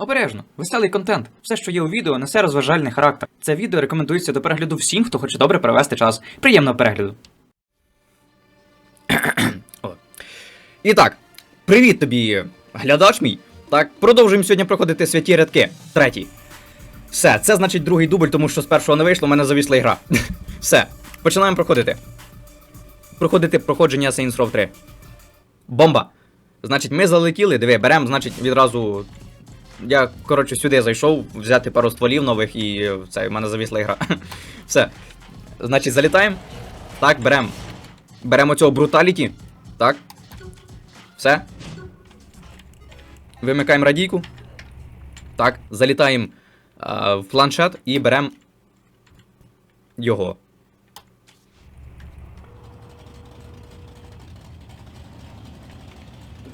Обережно, веселий контент. Все, що є у відео, несе розважальний характер. Це відео рекомендується до перегляду всім, хто хоче добре провести час. Приємного перегляду. І так, привіт тобі, глядач мій. Так, продовжуємо сьогодні проходити святі рядки. Третій. Все, це значить другий дубль, тому що з першого не вийшло, в мене завісла ігра. Все, починаємо проходити. Проходити проходження Saints Row 3. Бомба! Значить, ми залетіли, диви, беремо, значить, відразу. Я, коротше, сюди зайшов, взяти пару стволів нових і е, це, в мене завісла ігра. Все. Значить, залітаємо. Так, беремо. Беремо цього бруталіті. Так. Все. Вимикаємо радійку. Так, залітаємо а, в планшет і беремо його.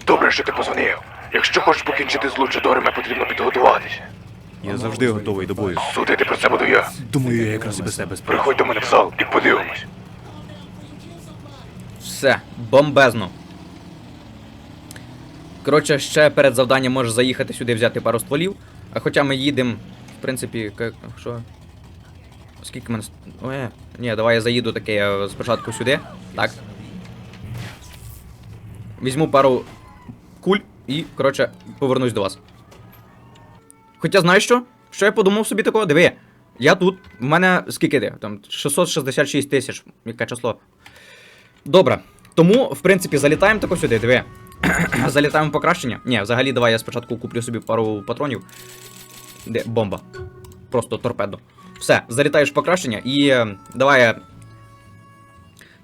Добре, що ти позвонив. Якщо хочеш покінчити з лучидорами, потрібно підготуватися. Я завжди готовий до бою. Судити про це буду я. Думаю, я якраз і без тебе справ. Приходь до мене в зал і подивимось. Все, бомбезно. Коротше, ще перед завданням можеш заїхати сюди взяти пару стволів. А хоча ми їдемо, в принципі, як. Що? Скільки мене. ст- Е, ні, давай я заїду таке спочатку сюди. Так. Візьму пару куль і, коротше, повернусь до вас. Хоча знаєш що? Що я подумав собі такого? Диви. Я тут, в мене скільки ти? Там 666 тисяч. Яке число? Добре. Тому, в принципі, залітаємо тако сюди, диви. залітаємо покращення. Ні, взагалі, давай я спочатку куплю собі пару патронів. Де бомба. Просто торпедо. Все, залітаєш покращення і е, давай.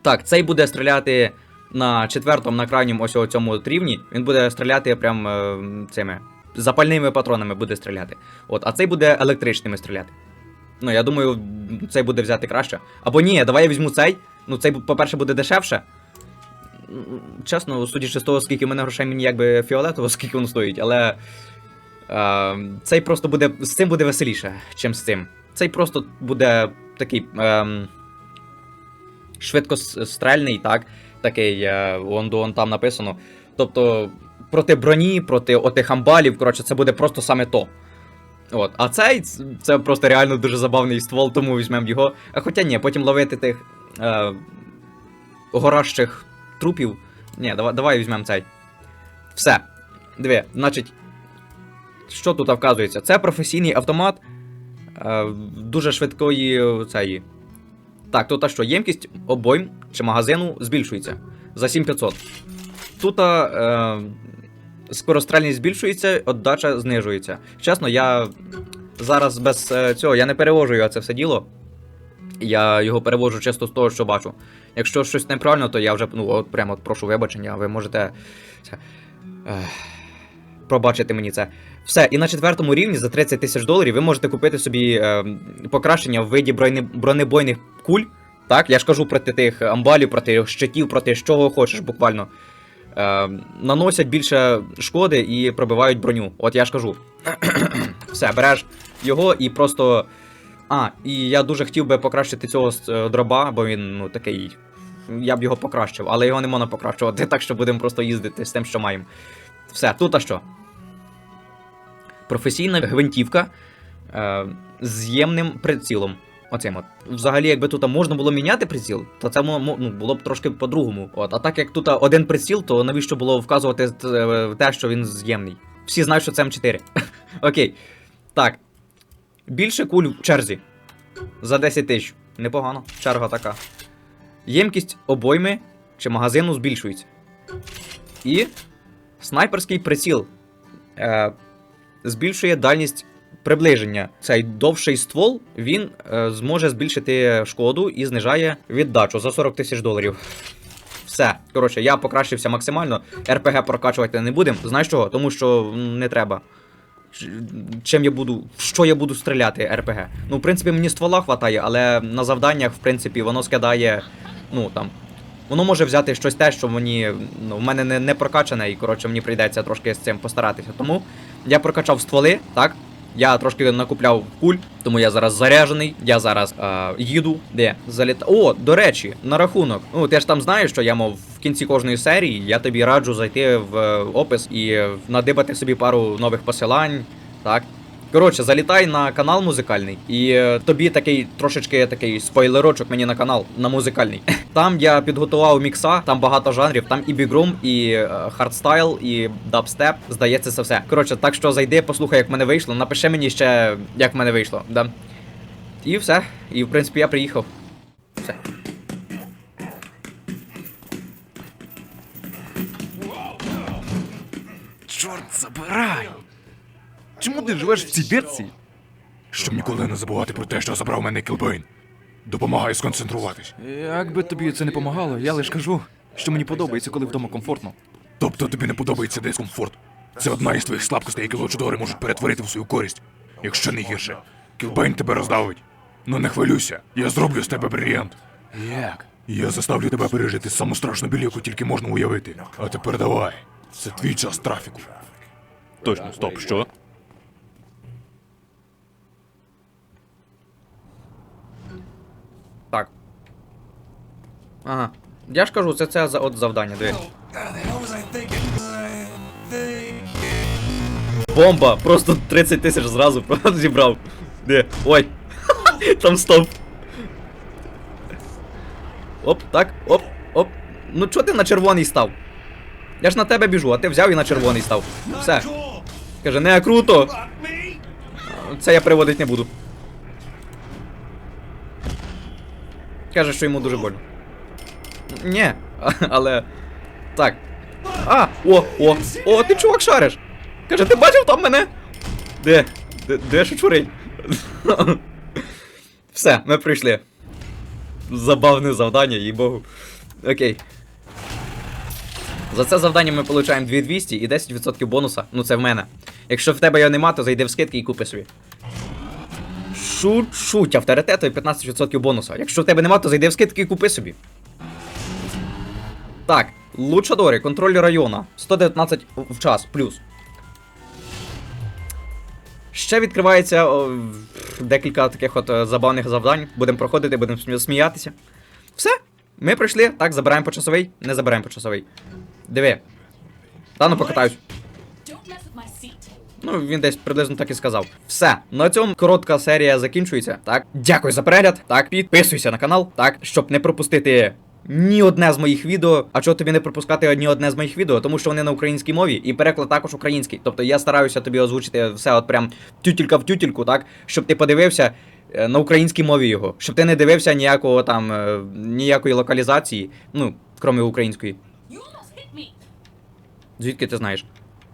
Так, цей буде стріляти на четвертому, на крайньому ось цьому рівні. Він буде стріляти прям е, цими запальними патронами буде стріляти. От, а цей буде електричними стріляти. Ну, я думаю, цей буде взяти краще. Або ні, давай я візьму цей. Ну, цей, по-перше, буде дешевше. Чесно, судячи з того, скільки в мене грошей мені якби фіолетово, скільки воно стоїть, але. Е, цей просто буде. З цим буде веселіше, чим з цим. Цей просто буде такий. Е, швидкострельний, так? Такий, е, вон там написано. Тобто, проти броні, проти отих амбалів, коротше, це буде просто саме то. От. А цей це просто реально дуже забавний ствол, тому візьмемо його. А хоча ні, потім ловити тих е, горащих трупів. Ні, давай, давай візьмемо цей. Все. Диви, значить. Що тут вказується? Це професійний автомат е, дуже швидкої е, цієї. Так, тут а що, ємкість обойм чи магазину збільшується за 7500. Тут е, скорострельність збільшується, отдача знижується. Чесно, я зараз без е, цього я не перевожу це все діло. Я його перевожу чисто з того, що бачу. Якщо щось неправильно, то я вже ну, от прямо от прошу вибачення, ви можете це, пробачити мені це. Все, і на четвертому рівні за 30 тисяч доларів ви можете купити собі е, покращення в виді броне, бронебойних куль. Так, я ж кажу проти тих амбалів, проти щитів, проти чого хочеш, буквально. Е, наносять більше шкоди і пробивають броню. От я ж кажу. Все, береш його і просто. А, і я дуже хотів би покращити цього е, дроба, бо він, ну, такий. Я б його покращив, але його не можна покращувати, так що будемо просто їздити з тим, що маємо. Все, тут а що? Професійна гвинтівка е, з ємним прицілом. Оцим от. Взагалі, якби тут можна було міняти приціл, то це ну, було б трошки по-другому. От, а так як тут один приціл, то навіщо було вказувати е, те, що він з'ємний? Всі знають, що це М4. Окей. Так. Більше куль в черзі. За 10 тисяч. Непогано. Черга така. Ємкість обойми чи магазину збільшується. І снайперський приціл е, збільшує дальність приближення. Цей довший ствол він е, зможе збільшити шкоду і знижає віддачу за 40 тисяч доларів. Все. Коротше, я покращився максимально. РПГ прокачувати не будемо. Знаєш чого? Тому що не треба. Чим я буду. Що я буду стріляти РПГ? Ну, в принципі, мені ствола хватає, але на завданнях, в принципі, воно скидає. Ну там. Воно може взяти щось те, що мені. Ну, в мене не, не прокачане, і коротше мені прийдеться трошки з цим постаратися. Тому я прокачав стволи, так? Я трошки накупляв куль, тому я зараз заряджений. Я зараз е, їду. Де? Заліта. О, до речі, на рахунок. Ну, ти ж там знаєш, що я мов в кінці кожної серії. Я тобі раджу зайти в е, опис і е, надибати собі пару нових посилань. Так. Коротше, залітай на канал музикальний, і е, тобі такий трошечки такий спойлерочок мені на канал на музикальний. Там я підготував мікса, там багато жанрів, там і бігрум, і е, хардстайл, і дабстеп. Здається, це все. Коротше, так що зайди, послухай, як в мене вийшло. Напиши мені ще, як в мене вийшло. Да. І все. І в принципі я приїхав. Все. Чорт забирай! Чому ти живеш в цій дірці? Щоб ніколи не забувати про те, що забрав мене Кілбейн. Допомагай сконцентруватись. Як би тобі це не помагало, я лиш кажу, що мені подобається, коли вдома комфортно. Тобто тобі не подобається дискомфорт. Це одна із твоїх слабкостей, які лучидори можуть перетворити в свою користь. Якщо не гірше. Кілбейн тебе роздавить. Ну не хвилюйся, я зроблю з тебе брильянт. Як? Я заставлю тебе пережити саму страшну біль, яку тільки можна уявити. А тепер давай. Це твій час трафіку. Точно, стоп, що? Так. Ага. Я ж кажу, це це за от завдання, диви. Бомба! Просто 30 тисяч зразу зібрав. Де? Ой. Там стоп. Оп, так, оп, оп. Ну чого ти на червоний став? Я ж на тебе біжу, а ти взяв і на червоний став. Все. Каже, не круто. Це я приводити не буду. Каже, що йому дуже больно. Ні, але. Так. А! О, о! О, ти чувак шариш! Каже, ти бачив там мене? Де? Де, де шучурень? Все, ми прийшли. Забавне завдання, їй богу. Окей. За це завдання ми отримуємо 2200 і 10% бонуса. Ну це в мене. Якщо в тебе його нема, то зайди в скидки і купи собі. Шут, шуть, авторитету і 15% бонуса. Якщо в тебе нема, то зайди в скидки і купи собі. Так, Лучадори, контроль района. 119 в час, плюс. Ще відкривається о, декілька таких от е, забавних завдань. Будемо проходити, будемо сміятися. Все. Ми прийшли. Так, забираємо почасовий. Не забираємо почасовий. Диви. Та ну покатаюсь. Ну, він десь приблизно так і сказав. Все, на цьому коротка серія закінчується. Так, дякую за перегляд. Так, підписуйся на канал, так, щоб не пропустити ні одне з моїх відео. А чого тобі не пропускати ні одне з моїх відео? Тому що вони на українській мові і переклад також український. Тобто я стараюся тобі озвучити все от прям тютілька в тютільку, так, щоб ти подивився. е, На українській мові його, щоб ти не дивився ніякого там е, ніякої локалізації, ну, крім української. Звідки ти знаєш?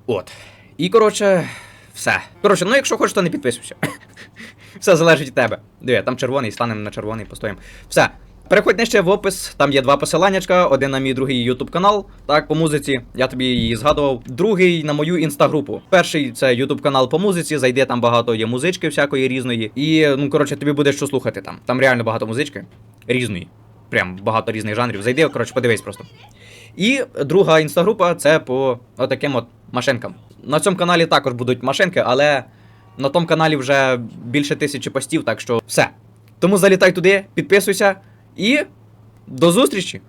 От. І коротше, все. Коротше, ну якщо хочеш, то не підписуйся. все залежить від тебе. Диви, там червоний, станемо на червоний, постоїмо. Все. Переходь нижче в опис, там є два посиланнячка, один на мій другий YouTube канал, так, по музиці, я тобі її згадував. Другий на мою інстагрупу. Перший це YouTube канал по музиці, зайди, там багато є музички всякої різної. І, ну, коротше, тобі буде що слухати там. Там реально багато музички. Різної. Прям багато різних жанрів. Зайди, коротше, подивись просто. І друга інстагрупа це по отаким от машинкам. На цьому каналі також будуть машинки, але на тому каналі вже більше тисячі постів, так що все. Тому залітай туди, підписуйся і до зустрічі!